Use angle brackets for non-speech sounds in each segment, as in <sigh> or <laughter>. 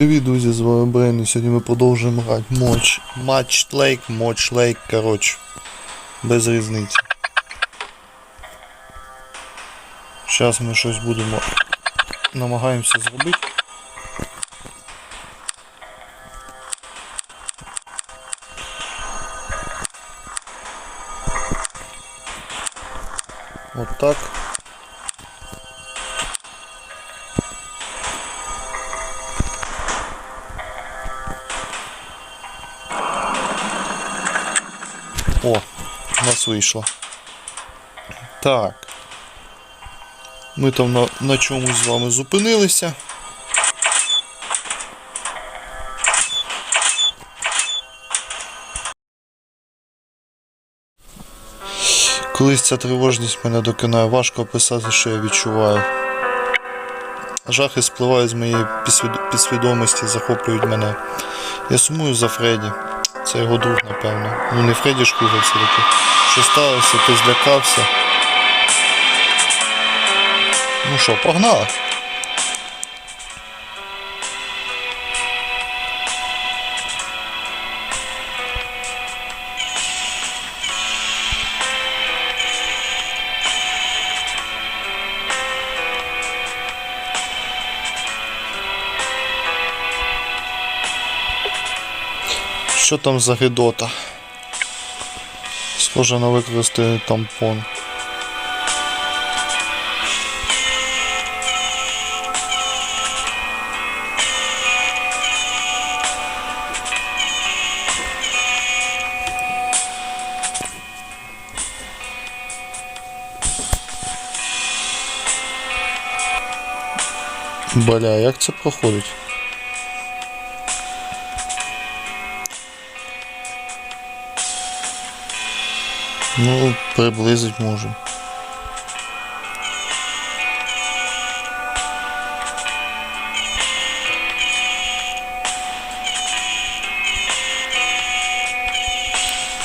Привіт, друзі, з вами Брейн, і сьогодні ми продовжуємо грати Моч. Матч Лейк, Моч Лейк, коротше. Без різниці. Зараз ми щось будемо намагаємося зробити. От так. Нас вийшло. Так. Ми там на, на чомусь з вами зупинилися. Колись ця тривожність мене доконає, важко описати, що я відчуваю. Жахи спливають з моєї підсвідомості, захоплюють мене. Я сумую за Фредді. Це його друг, напевно. Ну не Фредді Шкуга все-таки. Що сталося, ти злякався. Ну що, погнали? Що там за гидота? Схоже на використаний тампон. Бля, як це проходить? Ну, приблизить можу.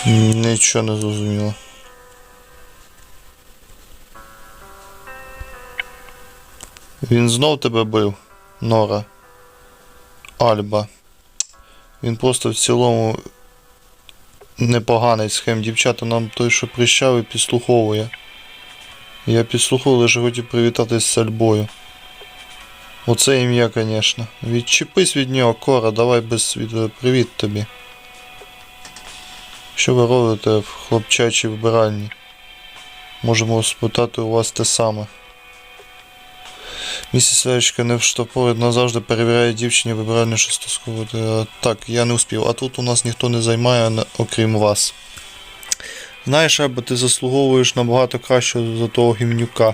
Нічого не зрозуміло. Він знов тебе бив, Нора. Альба. Він просто в цілому непоганий схем. Дівчата нам той, що прищав і підслуховує. Я підслуховую, лише хотів привітатись з Альбою. Оце ім'я, звісно. Відчепись від нього, Кора, давай без. Привіт тобі. Що ви робите в хлопчачій вбиральні? Можемо спитати у вас те саме. Місіс Веречка не вштопорить назавжди перевіряє дівчині вибиральне що стосковувати. А, Так, я не успів. А тут у нас ніхто не займає, окрім вас. Знаєш, або ти заслуговуєш набагато кращого за того гімнюка.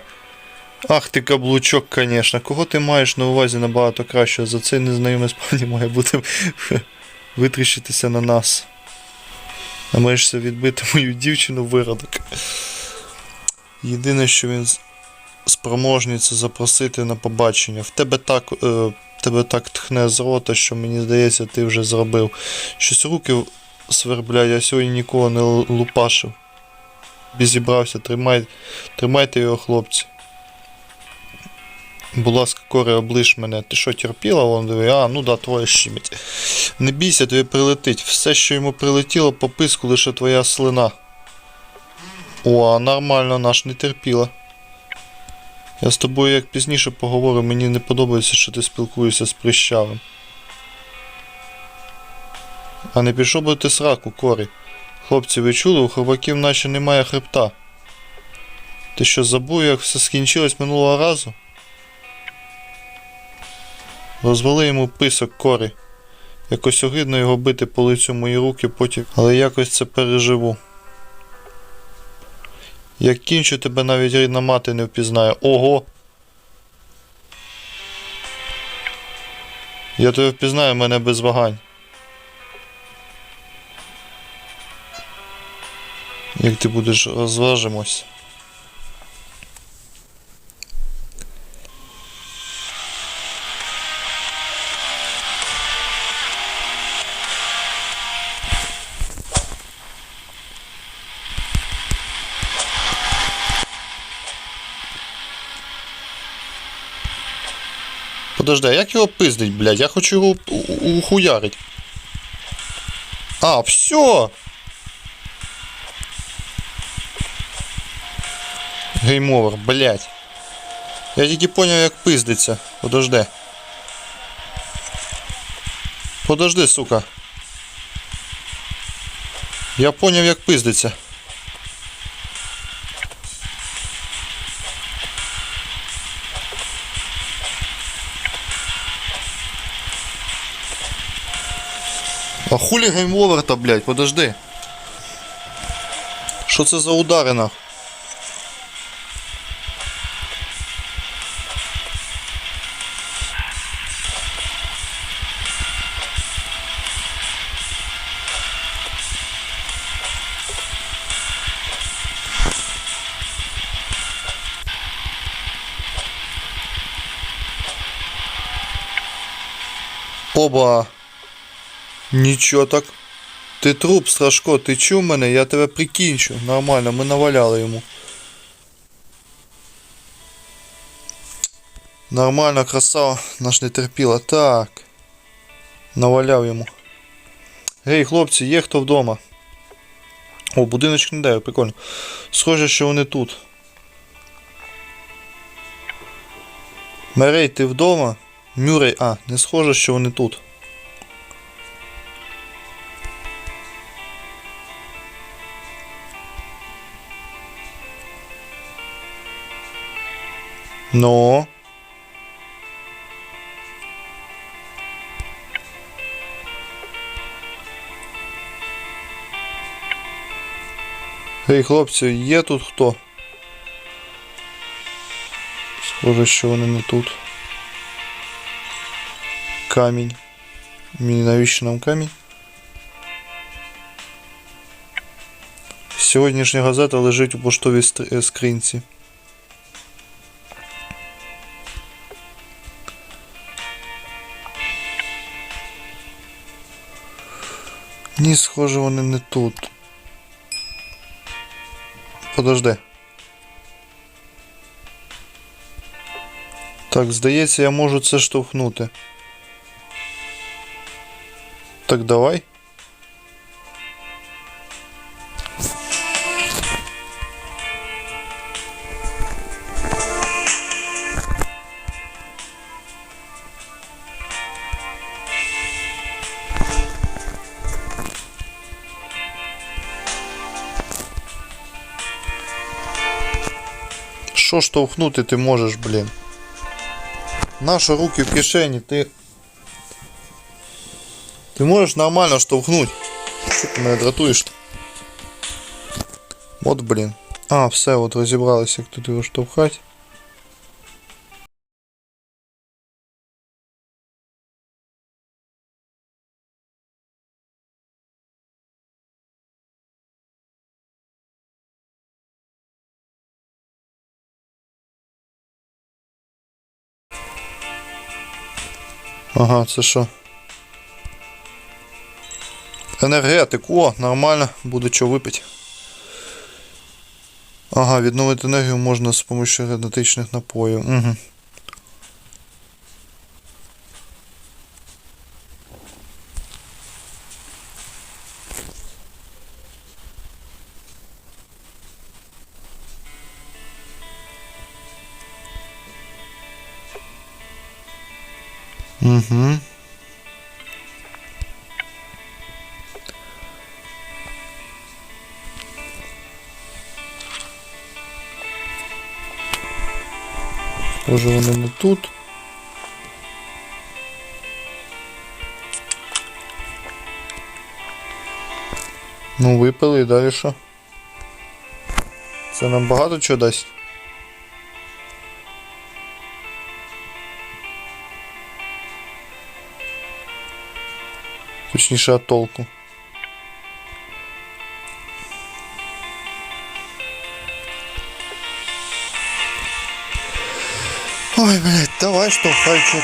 Ах ти каблучок, звісно. Кого ти маєш на увазі набагато кращого? За цей незнайомий справді має бути <laughs> витріщитися на нас. Намаєшся відбити мою дівчину виродок. Єдине, що він спроможний це запросити на побачення. В тебе так, е, тебе так тхне з рота, що мені здається, ти вже зробив. Щось руки сверблять, я сьогодні нікого не лупашив. Бі зібрався, тримай, тримайте його, хлопці. Будь ласка, коре, облиш мене. Ти що, терпіла? Вон диви, а, ну да, твоє щимить. Не бійся, тобі прилетить. Все, що йому прилетіло, по писку лише твоя слина. О, нормально, наш не терпіла. Я з тобою як пізніше поговорю, мені не подобається, що ти спілкуєшся з прищавим. А не пішов би ти сраку, Корі. Хлопці, ви чули, у хробаків наче немає хребта. Ти що забув, як все скінчилось минулого разу? Розвали йому писок, Корі. Якось огидно його бити по лицю мої руки потім, але якось це переживу. Як кінчу, тебе навіть рідна мати не впізнає. Ого! Я тебе впізнаю мене без вагань. Як ти будеш розважимось. Подожди, а як його пиздить, блядь? Я хочу його ухуярить. А, все. Гейм-овер, блядь. Я тільки поняв, як пиздиться. Подожди. Подожди, сука. Я поняв, як пиздиться. А хулі гейм-овер-то, блядь, подожди. Що це за удари нах? Оба. Нічого так. Ти труп, Страшко, ти чув мене? Я тебе прикінчу. Нормально, ми наваляли йому. Нормально, красава, наш не терпіла. Так. Наваляв йому. Гей, хлопці, є хто вдома? О, будиночок не дає, прикольно. Схоже, що вони тут. Мерей, ти вдома? Мюрей, а, не схоже, що вони тут. Ну. Гей, хлопці, є тут хто? Схоже, що вони не тут. Камінь. Мені навіщо нам камінь? Сьогоднішня газета лежить у поштовій е, скринці. Ні, схоже, вони не тут. Подожди. Так, здається, я можу це штовхнути. Так давай. Що штовхнути ти можеш, блін? Наші руки в кишені, ти. Ти можеш нормально штовхнути. Що ти мене дратуєш? От, блін. А, все, от розібралися, як тут його штовхати. Ага, це що? Енергетик, о, нормально, буде що випити. Ага, відновити енергію можна з допомогою енергетичних напоїв. Угу. Може вони не тут. Ну, випили і далі що? Це нам багато чого дасть? Точніше, от толку. Ой, блядь, давай штовхай, чё.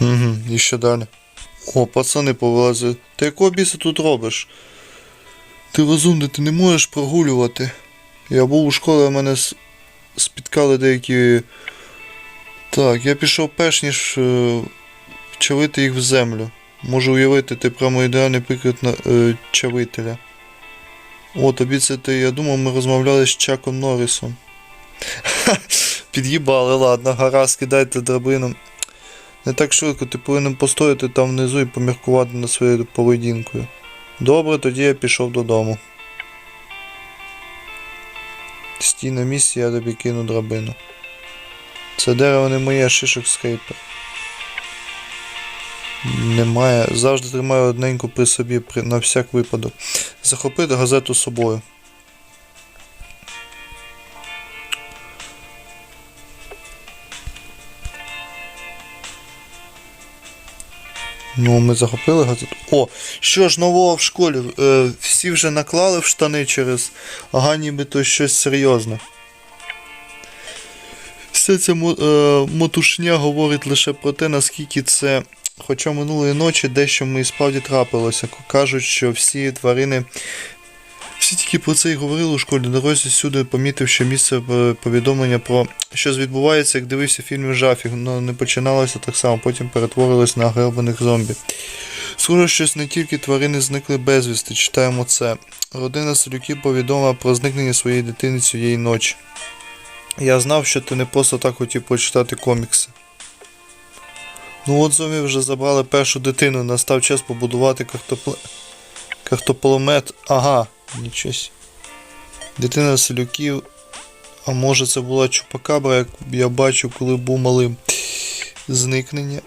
Ну. Угу, і далі. О, пацани повилазили. Ти якого біса тут робиш? Ти розумний, ти не можеш прогулювати. Я був у школі, а мене спіткали деякі. Так, я пішов перш ніж е, чавити їх в землю. Можу уявити, ти прямо ідеальний приклад на, е, чавителя. О, тобі це ти, я думав, ми розмовляли з Чаком Норрісом. <laughs> Під'їбали, ладно, гаразд, кидайте драбину. Не так швидко, ти повинен постояти там внизу і поміркувати над своєю поведінкою. Добре, тоді я пішов додому. Стій на місці, я тобі кину драбину. Це дерево не моє, шишок скрипер. Немає. Завжди тримаю одненьку при собі при, на всяк випадок. Захопити газету з собою. Ну, ми захопили газету. О, що ж нового в школі? Е, всі вже наклали в штани через. Ага, нібито щось серйозне. Вся ця е, мотушня говорить лише про те, наскільки це. Хоча минулої ночі дещо ми і справді трапилося. Кажуть, що всі тварини. Всі тільки про це й говорили у школі. Дорозі сюди помітив, що місце е, повідомлення про щось відбувається, як дивився фільм жахів, але не починалося так само, потім перетворилось на гребаних зомбі. Схоже, щось не тільки тварини зникли безвісти, читаємо це. Родина селюків повідомила про зникнення своєї дитини цієї ночі. Я знав, що ти не просто так хотів почитати комікси. Ну от зомбі вже забрали першу дитину, настав час побудувати картопле... картополомет. Ага, нічось. Дитина селюків. А може це була чупакабра, як я бачив, коли був малим. Зникнення.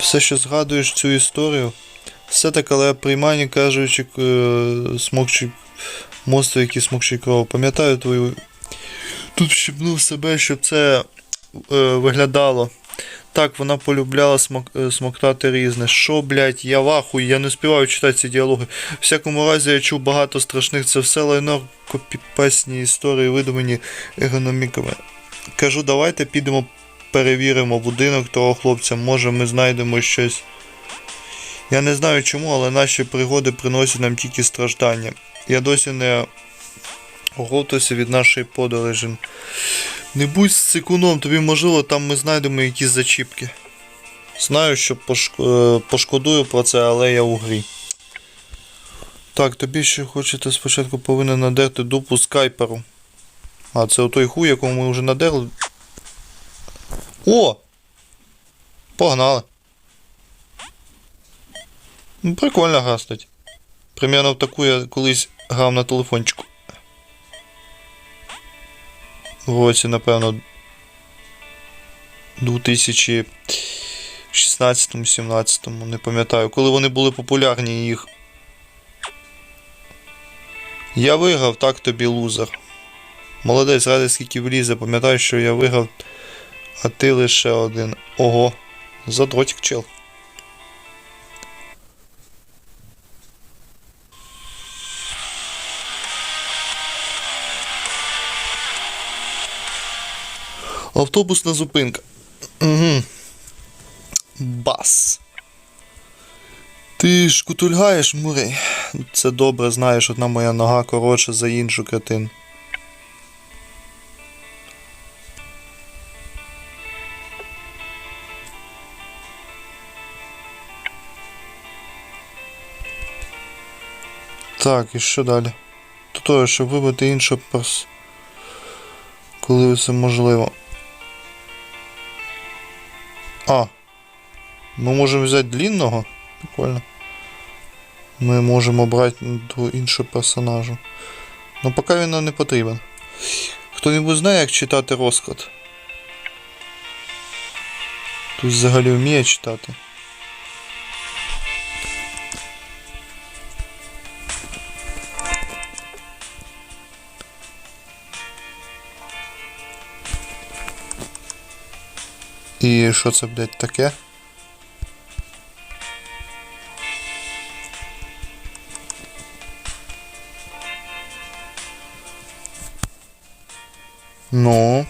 Все, що згадуєш цю історію. Все так, але приймання кажучи, е, смокчий монстр, який смокчий кров. Пам'ятаю твою. Тут вщипнув себе, щоб це виглядало. Так, вона полюбляла смок, е, смоктати різне. Що, блядь, я в ахуї, я не співаю читати ці діалоги. Всякому разі, я чув багато страшних. Це все лайно копіпасні історії, видумані ергономіками. Кажу, давайте підемо перевіримо будинок того хлопця. Може ми знайдемо щось. Я не знаю чому, але наші пригоди приносять нам тільки страждання. Я досі не оговтався від нашої подорожі. Не будь сикуном, тобі можливо там ми знайдемо якісь зачіпки. Знаю, що е, пошкодую про це, але я у грі. Так, тобі ще хочете спочатку повинен надерти дупу скайперу. А, це отой хуй, якому ми вже надерли. О! Погнали. Прикольно гра, кстати. Примерно в таку я колись грав на телефончику. В році, напевно. 2016-17, не пам'ятаю, коли вони були популярні їх. Я виграв, так тобі лузер. Молодець, ради скільки влізе, пам'ятаю, що я виграв, а ти лише один. Ого, задротик чел. Автобусна зупинка. Угу. Бас. Ти ж кутульгаєш, Мурей? Це добре, знаєш, одна моя нога коротша за іншу кретин. Так, і що далі? То того, щоб вибити іншу перс. Коли це можливо. А. Ми можемо взяти длінного. Прикольно. Ми можемо брати до іншого персонажа. Ну поки він нам не потрібен. Хто-небудь знає, як читати розклад? Тут взагалі вміє читати. І що це, блядь, таке? Ну.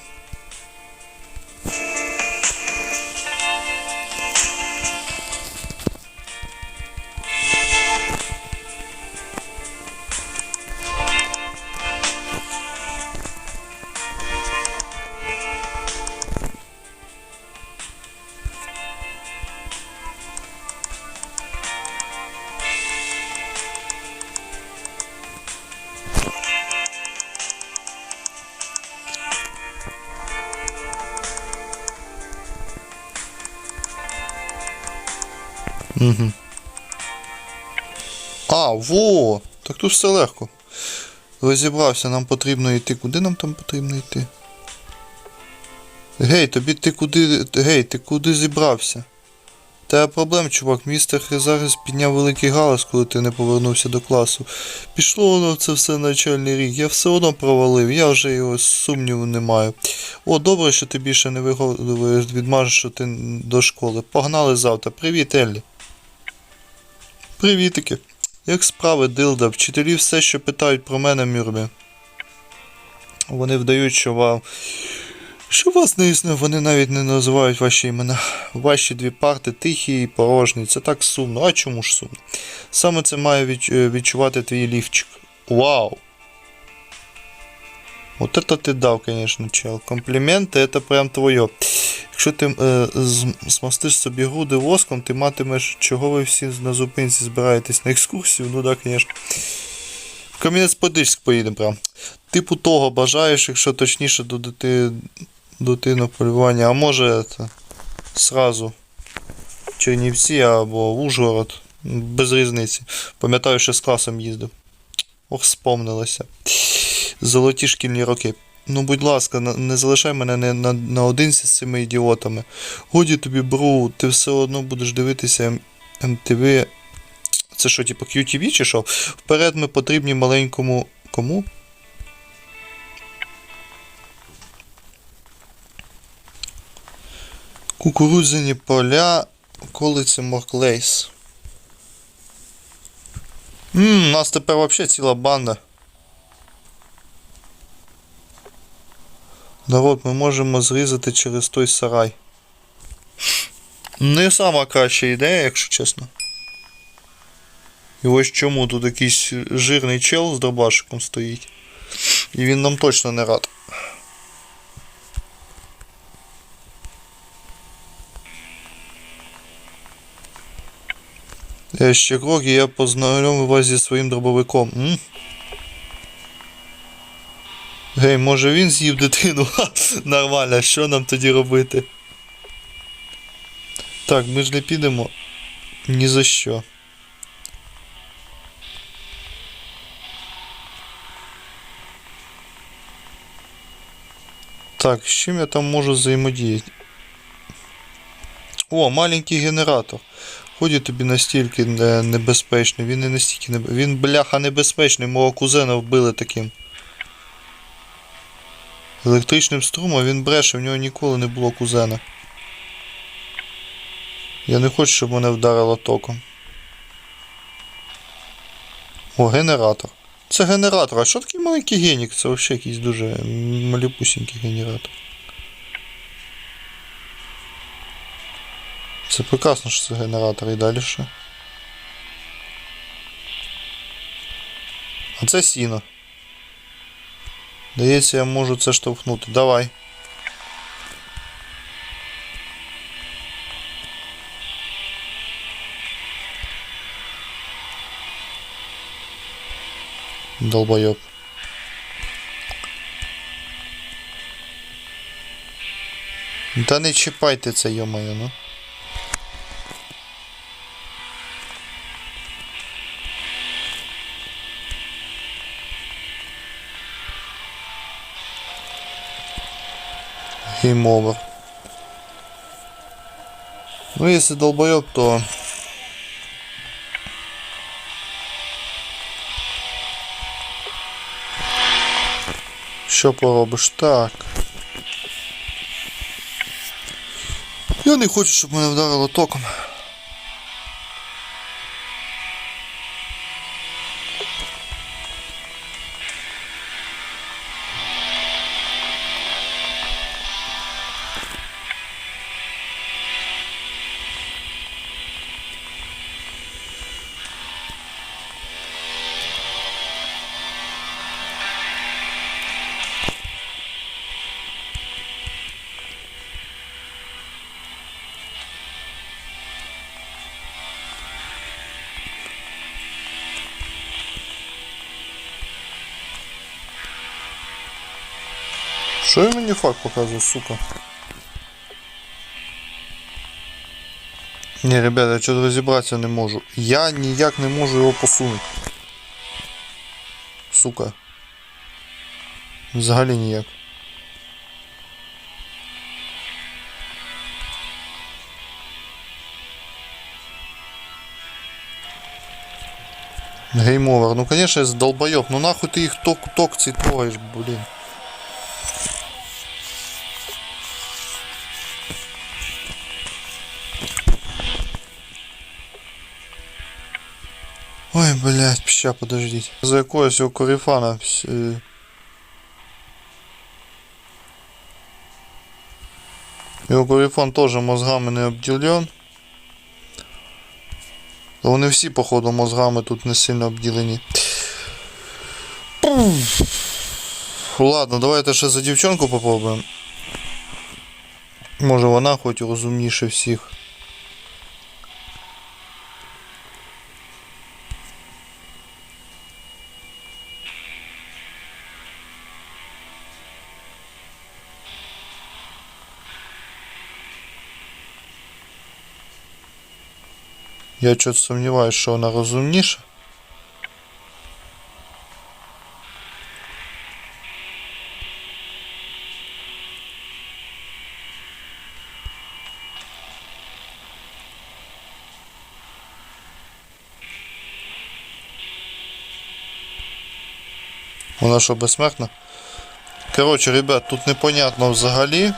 Тут все легко. Розібрався, нам потрібно йти. Куди нам там потрібно йти? Гей, тобі ти куди. Гей, ти куди зібрався? Та проблем, чувак, містер зараз підняв великий галас, коли ти не повернувся до класу. Пішло воно це все начальний рік. Я все одно провалив, я вже його сумніву не маю. О, добре, що ти більше не вигадуєш, відмажеш, що ти до школи. Погнали завтра. Привіт, Еллі. Привітики. Як справи, Дилда? Вчителі все, що питають про мене, Мюрбі. Вони вдають, що вам. Що вас не існує, вони навіть не називають ваші імена. Ваші дві парти тихі і порожні. Це так сумно. А чому ж сумно? Саме це має е, відчувати твій лівчик. Вау! Вот это ти дав, конечно, чел. Компліменти, це прям твоє. Якщо ти е, змастиш собі груди воском, ти матимеш, чого ви всі на зупинці збираєтесь на екскурсію, ну так, звісно. В Кам'янець-Подільськ поїдемо прям. Типу того бажаєш, якщо точніше до дити, дитину полювання, а може це, сразу Чернівці або Ужгород. Без різниці. Пам'ятаю, що з класом їздив. Ох, спомнилося. Золоті шкільні роки. Ну, будь ласка, не залишай мене не на, наодинці з цими ідіотами. Годі тобі, бру, ти все одно будеш дивитися МТВ. Це що, типу QTV чи що? Вперед ми потрібні маленькому. Кому? Кукурудзяні поля, околиці Морклейс. Ммм, у нас тепер взагалі ціла банда. Народ, ми можемо зрізати через той сарай. Не сама краща ідея, якщо чесно. І ось чому тут якийсь жирний чел з дробашиком стоїть. І він нам точно не рад. Е, Ще крок, і я познайомив вас зі своїм дробовиком. М? Гей, може він з'їв дитину? <laughs> Нормально, що нам тоді робити? Так, ми ж не підемо ні за що. Так, з чим я там можу взаємодіяти? О, маленький генератор. Ході тобі настільки небезпечний. Він не настільки небезпечний. Він бляха небезпечний, мого кузена вбили таким. Електричним струмом він бреше, в нього ніколи не було кузена. Я не хочу, щоб мене вдарило током. О, генератор. Це генератор. А що такий маленький генік? Це взагалі якийсь дуже малюпусінький генератор. Це прекрасно, що це генератор і далі що. А це сіно. Здається, я можу це штовхнути. Давай. Долбоёб. Та не чіпайте це, йомаю, ну. Over. Ну, если долбоёб, то... Що поробиш? Так. Я не хочу, щоб мене вдарило током. Що він мені факт показує, сука? Ні, ребята, я чого розібратися не можу. Я ніяк не можу його посунути. Сука. Взагалі ніяк. Гейм-овер. Ну, конечно, я долбоёб. Ну нахуй ты их ток-ток трогаешь, блин. Ой, блядь, ща, подождіть. За якогось його корефана. вс- е, Його корефан теж мозгами не обділен. Та Вони всі, походу, мозгами тут не сильно обділені. Ладно, давайте ще за дівчонку попробуємо. Може вона хоч розумніше всіх. Я чогось сумніваюся, що вона розумніша. Вона що, безсмертна? Коротше, ребят, тут непонятно взагалі.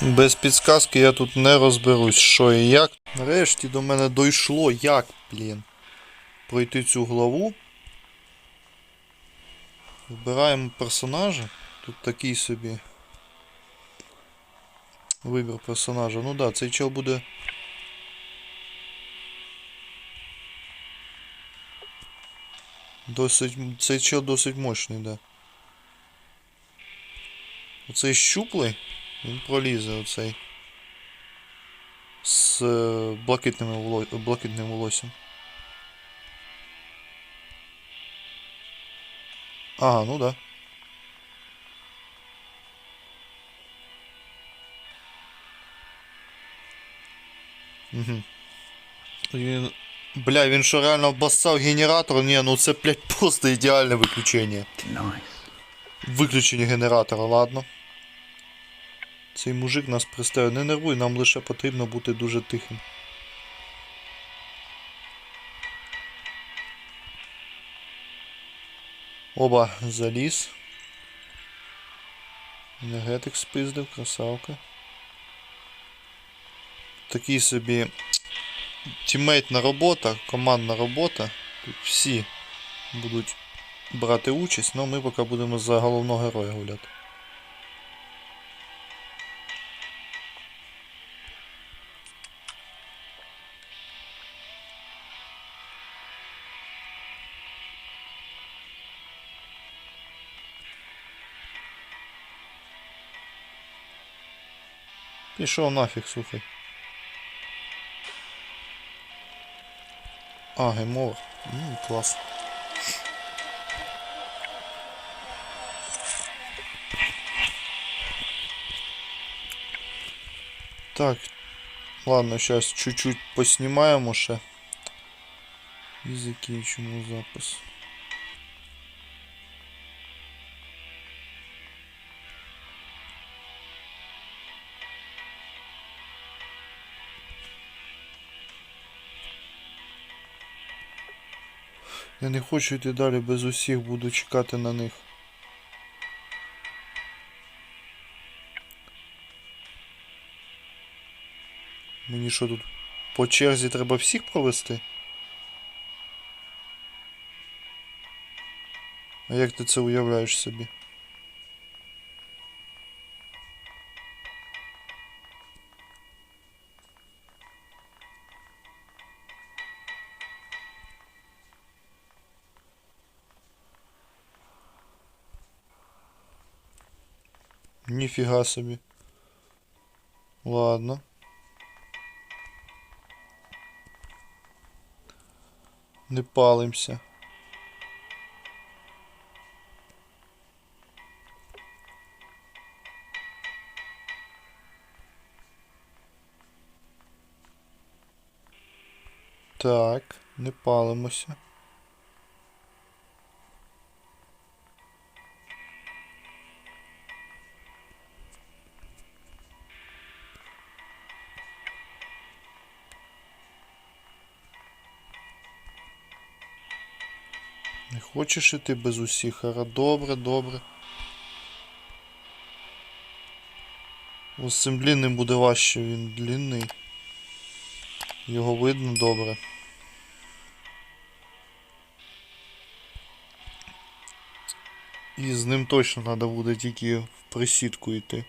Без підсказки я тут не розберусь, що і як. Нарешті до мене дійшло, як, блін, пройти цю главу. Вибираємо персонажа. Тут такий собі. Вибір персонажа. Ну да, цей чел буде. Досить. Цей чел досить мощний, да. Оцей щуплий. Він пролізе оцей. З е, блакитним, блакитним волоссям. Ага, ну да. Угу. Він... Бля, він що реально обоссав генератор? Ні, ну це, блядь, <laughs> просто ідеальне виключення. Nice. Виключення генератора, ладно. Цей мужик нас пристає. Не нервуй, нам лише потрібно бути дуже тихим. Оба заліз. Енергетик спиздив, красавка. Такий собі тімейтна робота, командна робота. Тут всі будуть брати участь, але ми поки будемо за головного героя гуляти. Пішов нафіг, слухай. А, геймовер. Ну, клас. Так. Ладно, сейчас чуть-чуть поснімаємо ще. І закінчимо запис. Я не хочу йти далі без усіх, буду чекати на них. Мені що тут по черзі треба всіх провести? А як ти це уявляєш собі? Ніфіга собі. Ладно. Не палимся. Так, не палимося. Хочеш іти без усіх, ара добре, добре. Ось з цим длінним буде важче, він длінний. Його видно добре. І з ним точно треба буде тільки в присідку йти.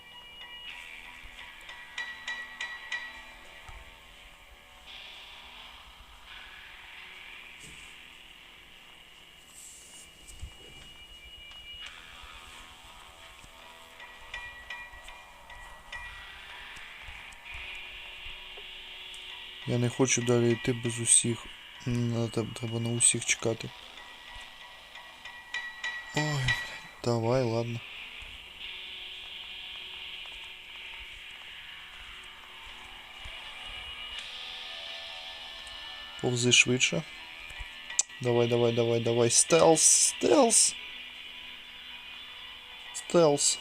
Я не хочу далі йти без усіх. М, Надо, треба- треба на усіх чекати. Ой, блядь, давай, ладно. Повзи швидше. Давай, давай, давай, давай. Стелс, стелс. Стелс.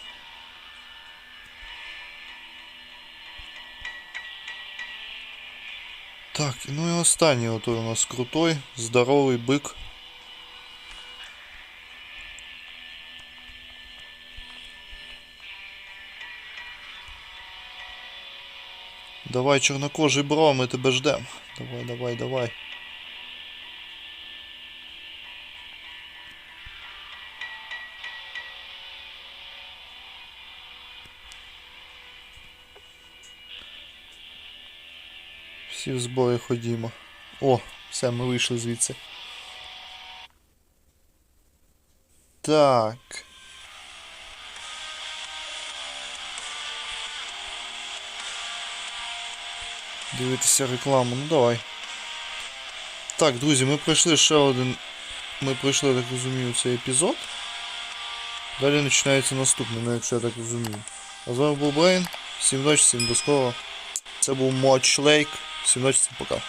Так, ну і останній отой у нас крутой, здоровий бик. Давай, чорнокожий бро, ми тебе ждем. Давай, давай, давай. В збої ходімо. О, все, ми вийшли звідси. Так. Дивитися рекламу, ну давай. Так, друзі, ми пройшли ще один. Ми пройшли, так розумію, цей епізод. Далі починається наступний, ну якщо я так розумію. А з вами був Брейн. Всім ночі, всім до скорого. Це був Моч Лейк. Всім ночі, всім пока.